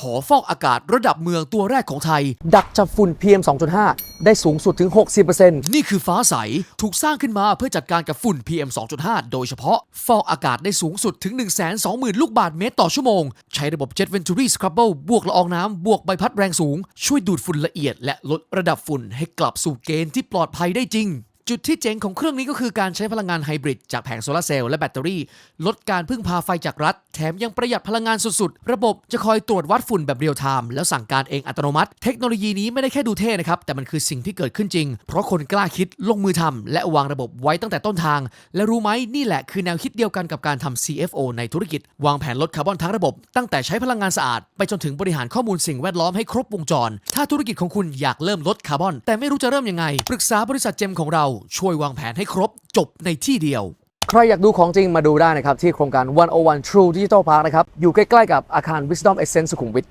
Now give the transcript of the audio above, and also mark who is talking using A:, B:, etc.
A: หอฟอกอากาศระดับเมืองตัวแรกของไทย
B: ดักจับฝุ่น PM 2.5 ได้สูงสุดถึง 60%
A: นี่คือฟ้าใส ถูกสร้างขึ้นมาเพื่อจัดการกับฝุ่น PM 2.5 โดยเฉพาะ ฟอกอากาศได้สูงสุดถึง 120,000 ลูกบาศก์เมตรต่อชั่วโมง ใช้ระบบ Jet Venturi Scrubble บวกละอองน้ำ บวกใบพัดแรงสูง ช่วยดูดฝุ่นละเอียด และลดระดับฝุ่นให้กลับสู่เกณฑ์ที่ปลอดภัยได้จริง จุดที่เจ๋งของเครื่องนี้ก็คือการใช้พลังงานไฮบริดจากแผงโซลาร์เซลล์และแบตเตอรี่ ลดการพึ่งพาไฟจากรัฐ แถมยังประหยัดพลังงานสุดๆ ระบบจะคอยตรวจวัดฝุ่นแบบเรียลไทม์แล้วสั่งการเองอัตโนมัติ เทคโนโลยีนี้ไม่ได้แค่ดูเท่นะครับ แต่มันคือสิ่งที่เกิดขึ้นจริง เพราะคนกล้าคิดลงมือทำและวางระบบไว้ตั้งแต่ต้นทาง และรู้ไหมนี่แหละคือแนวคิดเดียวกันกับการทำ CFO ในธุรกิจ วางแผนลดคาร์บอนทั้งระบบ ตั้งแต่ใช้พลังงานสะอาด ไปจนถึงบริหารข้อมูลสิ่งแวดล้อมให้ครบวงจร ถ้าธุรกิจของคุณอยากเริ่มลดคาร์บอน แต่ไม่รู้จะเริ่มยังไงปรึกษาบริษัทเจมของเราช่วยวางแผนให้ครบจบในที่เดียว
B: ใครอยากดูของจริงมาดูได้นะครับ ที่โครงการ 101 True Digital Park นะครับ อยู่ใกล้ ๆ กับอาคาร Wisdom Essence สุขุมวิท